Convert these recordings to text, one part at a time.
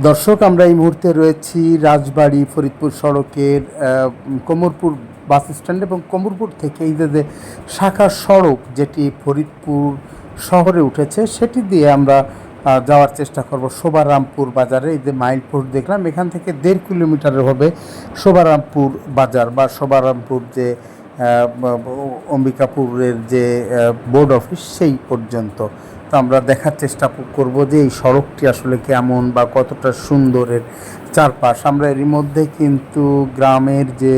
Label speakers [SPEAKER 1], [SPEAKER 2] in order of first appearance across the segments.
[SPEAKER 1] দর্শক, আমরা এই মুহূর্তে রয়েছি রাজবাড়ি ফরিদপুর সড়কের কোমরপুর বাস স্ট্যান্ড এবং কোমরপুর থেকে এই যে শাখা সড়ক যেটি ফরিদপুর শহরে উঠেছে, সেটি দিয়ে আমরা যাওয়ার চেষ্টা করব শোভারামপুর বাজারে। এই যে মাইল পোস্ট দেখলাম, এখান থেকে দেড় কিলোমিটারের হবে শোভারামপুর বাজার বা শোভারামপুর যে অম্বিকাপুরের যে বোর্ড অফিস সেই পর্যন্ত। তো আমরা দেখার চেষ্টা করব যে এই সড়কটি আসলে কেমন বা কতটা সুন্দরের চারপাশ। আমরা এরই মধ্যে কিন্তু গ্রামের যে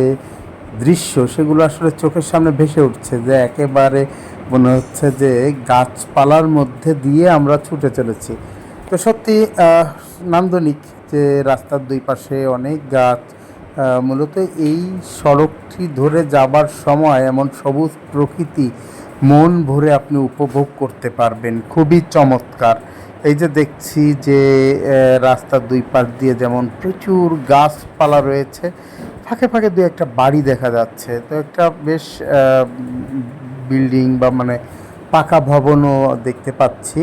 [SPEAKER 1] দৃশ্য, সেগুলো আসলে চোখের সামনে ভেসে উঠছে যে একেবারে মনে হচ্ছে যে গাছপালার মধ্যে দিয়ে আমরা ছুটে চলেছি। তো সত্যি নান্দনিক যে রাস্তার দুই পাশে অনেক গাছ মূলত এই সড়কটি ধরে যাবার সময় এমন সবুজ প্রকৃতি মন ভরে আপনি উপভোগ করতে পারবেন। খুবই চমৎকার। এই যে দেখছি যে রাস্তার দুই পাশ দিয়ে যেমন প্রচুর গাছপালা রয়েছে, ফাঁকে ফাঁকে দু একটা বাড়ি দেখা যাচ্ছে। তো একটা বেশ বিল্ডিং বা মানে পাকা ভবনও দেখতে পাচ্ছি।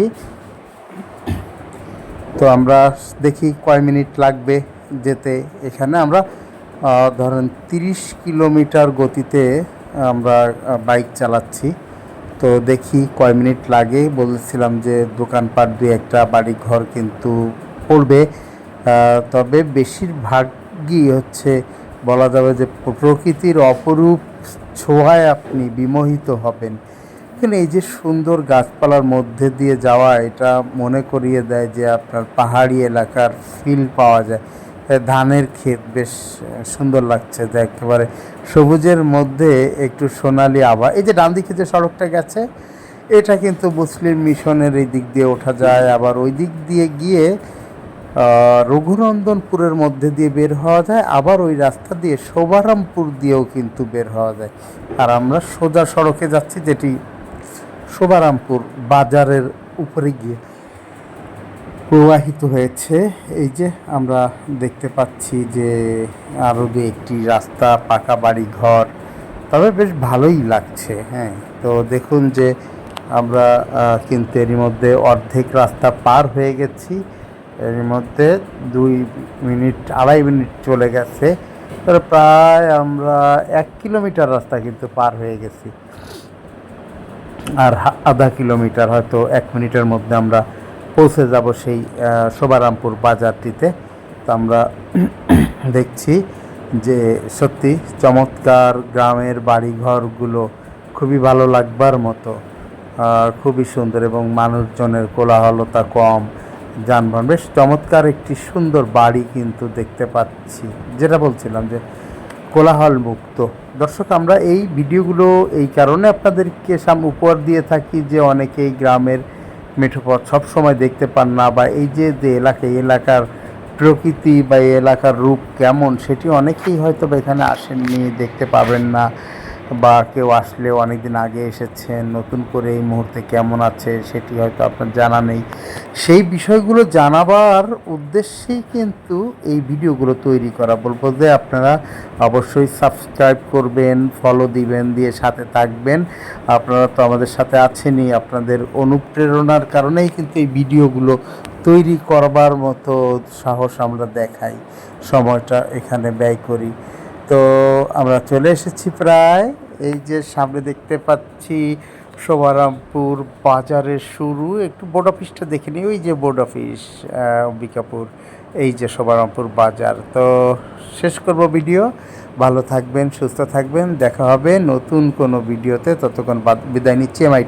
[SPEAKER 1] তো আমরা দেখি কয় মিনিট লাগবে যেতে এখানে। আমরা ধরেন তিরিশ কিলোমিটার গতিতে আমরা বাইক চালাচ্ছি। তো দেখি কয় মিনিট লাগে। বলেছিলাম যে দোকানপাট দুই একটা বাড়ি ঘর কিন্তু পড়বে। তবে বেশিরভাগই হচ্ছে বলা যাবে যে প্রকৃতির অপরূপ ছোঁয়ায় আপনি বিমোহিত হবেন। এখানে এই যে সুন্দর গাছপালার মধ্যে দিয়ে যাওয়া, এটা মনে করিয়ে দেয় যে আপনার পাহাড়ি এলাকার ফিল পাওয়া যায়। ধানের ক্ষেত বেশ সুন্দর লাগছে যে একেবারে সবুজের মধ্যে একটু সোনালি আভা। এই যে ডান দিকে যে সড়কটা গেছে, এটা কিন্তু মুসলিম মিশনের এই দিক দিয়ে ওঠা যায়। আবার ওই দিক দিয়ে গিয়ে রঘুনন্দনপুরের মধ্যে দিয়ে বের হওয়া যায়। আবার ওই রাস্তা দিয়ে শোভারামপুর দিয়েও কিন্তু বের হওয়া যায়। আর আমরা সোজা সড়কে যাচ্ছি, যেটি শোভারামপুর বাজারের উপরে গিয়ে। প্রবাহিত হয়েছে। এই যে আমরা দেখতে পাচ্ছি যে আরও দু একটি রাস্তা, পাকা বাড়ি ঘর তবে বেশ ভালোই লাগছে হ্যাঁ। তো দেখুন যে আমরা কিন্তু এরই মধ্যে অর্ধেক রাস্তা পার হয়ে গেছি। এর মধ্যে দুই মিনিট, আড়াই মিনিট চলে গেছে। তবে প্রায় আমরা এক কিলোমিটার রাস্তা কিন্তু পার হয়ে গেছি। আর আধা কিলোমিটার, হয়তো এক মিনিটের মধ্যে আমরা পৌঁছে যাব সেই শোভারামপুর বাজারটিতে। তো আমরা দেখছি যে সত্যি চমৎকার গ্রামের বাড়িঘরগুলো খুবই ভালো লাগবার মতো খুবই সুন্দর এবং মানুষজনের কোলাহলতা কম, যানবাহন। বেশ চমৎকার একটি সুন্দর বাড়ি কিন্তু দেখতে পাচ্ছি। যেটা বলছিলাম যে কোলাহল মুক্ত দর্শক, আমরা এই ভিডিওগুলো এই কারণে আপনাদেরকে সাম, উপহার দিয়ে থাকি যে অনেকেই গ্রামের মেঠোপথ সবসময় দেখতে পান না বা এই যে যে এলাকা এলাকার প্রকৃতি বা এলাকার রূপ কেমন, সেটি অনেকেই হয়তো বা এখানে আসেননি, দেখতে পাবেন না। বা কেউ আসলেও অনেকদিন আগে এসেছেন, নতুন করে এই মুহূর্তে কেমন আছে সেটি হয়তো আপনার জানা নেই। সেই বিষয়গুলো জানাবার উদ্দেশ্যেই কিন্তু এই ভিডিওগুলো তৈরি করা। বলব যে আপনারা অবশ্যই সাবস্ক্রাইব করবেন ফলো দিবেন, দিয়ে সাথে থাকবেন। আপনারা তো আমাদের সাথে আছেনই, আপনাদের অনুপ্রেরণার কারণেই কিন্তু এই ভিডিওগুলো তৈরি করবার মতো সাহস আমরা দেখাই। সময়টা এখানে ব্যয় করি। তো আমরা চলে এসেছি প্রায়। এই যে সামনে দেখতে পাচ্ছি শোভারামপুর বাজারের শুরু। একটু বোর্ড অফিসটা দেখে নিই। ওই যে বোর্ড অফিস অম্বিকাপুর এই যে শোভারামপুর বাজার। তো শেষ করব ভিডিও। ভালো থাকবেন, সুস্থ থাকবেন। দেখা হবে নতুন কোনো ভিডিওতে। ততক্ষণ বাদ- বিদায় নিচ্ছি, এমআই